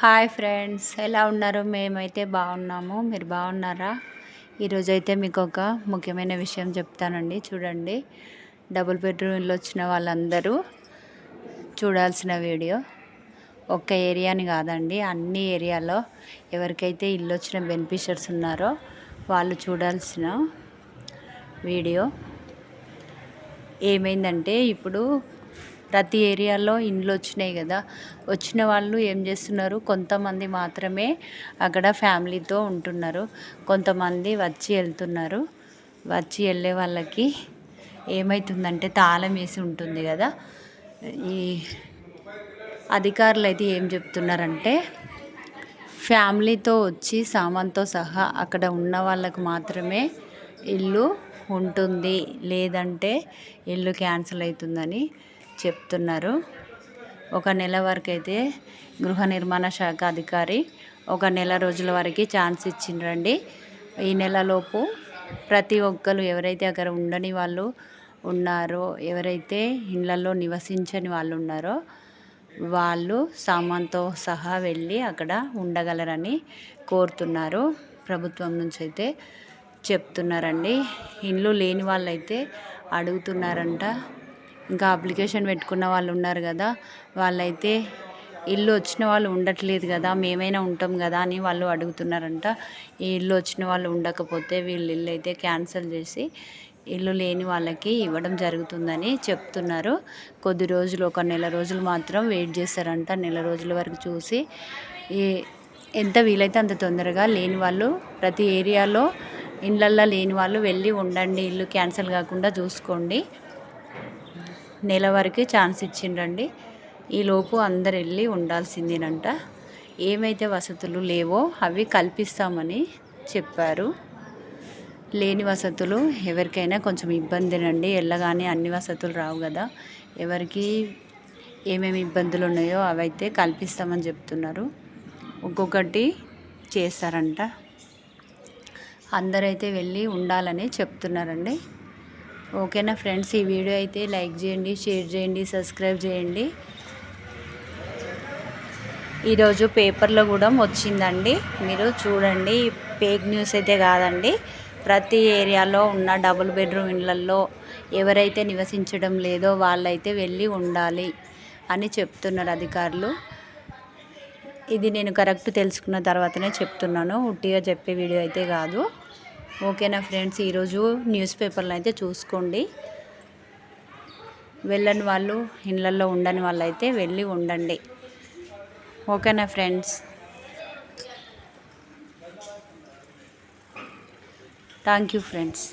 Hi friends ఎలా ఉన్నారు? మేమైతే బాగున్నాము. మీరు బాగున్నారా? ఈరోజు అయితే మీకు ఒక ముఖ్యమైన విషయం చెప్తానండి. చూడండి డబుల్ బెడ్రూమ్ ఇల్లు వచ్చిన వాళ్ళందరూ చూడాల్సిన వీడియో. ఒక్క ఏరియాని కాదండి అన్ని ఏరియాలో ఎవరికైతే ఇల్లు వచ్చిన బెనిఫిషర్స్ ఉన్నారో వాళ్ళు చూడాల్సిన వీడియో. ఏమైందంటే ఇప్పుడు ప్రతి ఏరియాలో ఇండ్లు వచ్చినాయి కదా. వచ్చిన వాళ్ళు ఏం చేస్తున్నారు? కొంతమంది మాత్రమే అక్కడ ఫ్యామిలీతో ఉంటున్నారు. కొంతమంది వచ్చి వెళ్తున్నారు. వచ్చి వెళ్ళే వాళ్ళకి ఏమవుతుందంటే తాళం వేసి ఉంటుంది కదా. ఈ అధికారులు అయితే ఏం చెప్తున్నారంటే ఫ్యామిలీతో వచ్చి సామాన్తో సహా అక్కడ ఉన్న వాళ్ళకు మాత్రమే ఇల్లు ఉంటుంది. లేదంటే ఇల్లు క్యాన్సిల్ అవుతుందని చెప్తున్నారు. ఒక నెల వరకు అయితే గృహ నిర్మాణ శాఖ అధికారి ఒక నెల రోజుల వరకు ఛాన్స్ ఇచ్చిండ్రండి. ఈ నెలలోపు ప్రతి ఒక్కరు ఎవరైతే అక్కడ ఉండని వాళ్ళు ఉన్నారో ఎవరైతే ఇళ్ళల్లో నివసించని వాళ్ళు ఉన్నారో వాళ్ళు సామాన్తో సహా వెళ్ళి అక్కడ ఉండగలరని కోరుతున్నారు. ప్రభుత్వం నుంచి అయితే చెప్తున్నారండి. ఇండ్లు లేని వాళ్ళైతే అడుగుతున్నారంట. ఇంకా అప్లికేషన్ పెట్టుకున్న వాళ్ళు ఉన్నారు కదా వాళ్ళైతే ఇల్లు వచ్చిన వాళ్ళు ఉండట్లేదు కదా మేమైనా ఉంటాం కదా అని వాళ్ళు అడుగుతున్నారంట. ఈ ఇల్లు వచ్చిన వాళ్ళు ఉండకపోతే వీళ్ళు ఇల్లు అయితే క్యాన్సిల్ చేసి ఇల్లు లేని వాళ్ళకి ఇవ్వడం జరుగుతుందని చెప్తున్నారు. కొద్ది రోజులు ఒక నెల రోజులు మాత్రం వెయిట్ చేస్తారంట. నెల రోజుల వరకు చూసి ఈ ఎంత వీలైతే అంత తొందరగా లేని వాళ్ళు ప్రతి ఏరియాలో ఇళ్ళల్లో లేని వాళ్ళు వెళ్ళి ఉండండి ఇల్లు క్యాన్సిల్ కాకుండా చూసుకోండి. నెల వరకు ఛాన్స్ ఇచ్చిండ్రండి. ఈలోపు అందరు వెళ్ళి ఉండాల్సిందేనంట. ఏమైతే వసతులు లేవో అవి కల్పిస్తామని చెప్పారు. లేని వసతులు ఎవరికైనా కొంచెం ఇబ్బందినండి. వెళ్ళగానే అన్ని వసతులు రావు కదా. ఎవరికి ఏమేమి ఇబ్బందులు ఉన్నాయో అవైతే కల్పిస్తామని చెప్తున్నారు. ఒక్కొక్కటి చేస్తారంట. అందరైతే వెళ్ళి ఉండాలని చెప్తున్నారండి. ఓకేనా ఫ్రెండ్స్ ఈ వీడియో అయితే లైక్ చేయండి షేర్ చేయండి సబ్స్క్రైబ్ చేయండి. ఈరోజు పేపర్లో కూడా వచ్చిందండి మీరు చూడండి పేక్ న్యూస్ అయితే కాదండి. ప్రతి ఏరియాలో ఉన్న డబుల్ బెడ్రూమ్ ఇళ్ళలో ఎవరైతే నివసించడం లేదో వాళ్ళైతే వెళ్ళి ఉండాలి అని చెప్తున్నారు అధికారులు. ఇది నేను కరెక్ట్ తెలుసుకున్న తర్వాతనే చెప్తున్నాను. ఉట్టిగా చెప్పే వీడియో అయితే కాదు. ఓకేనా ఫ్రెండ్స్ ఈరోజు న్యూస్ పేపర్లు అయితే చూసుకోండి. వెళ్ళని వాళ్ళు ఇళ్ళల్లో ఉండని వాళ్ళు అయితే వెళ్ళి ఉండండి. ఓకేనా ఫ్రెండ్స్? Thank you friends.